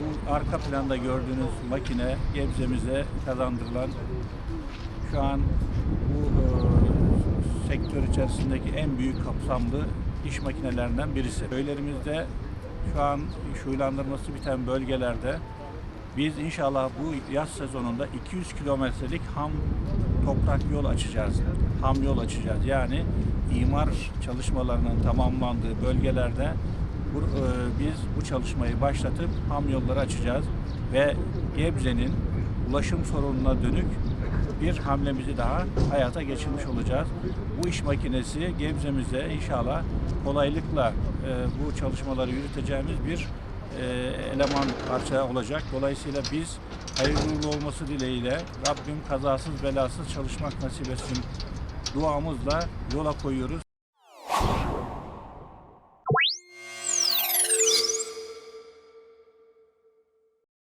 Bu arka planda gördüğünüz makine Gebze'mize kazandırılan şu an bu e, sektör içerisindeki en büyük kapsamlı iş makinelerinden birisi. Köylerimizde şu an şuylandırması biten bölgelerde biz inşallah bu yaz sezonunda 200 kilometrelik ham toprak yol açacağız. Ham yol açacağız. Yani imar çalışmalarının tamamlandığı bölgelerde bu, e, biz bu çalışmayı başlatıp ham yolları açacağız ve Gebze'nin ulaşım sorununa dönük bir hamlemizi daha hayata geçirmiş olacağız. Bu iş makinesi Gebze'mize inşallah kolaylıkla e, bu çalışmaları yürüteceğimiz bir e, eleman parça olacak. Dolayısıyla biz hayırlı olması dileğiyle Rabbim kazasız belasız çalışmak nasip etsin duamızla yola koyuyoruz.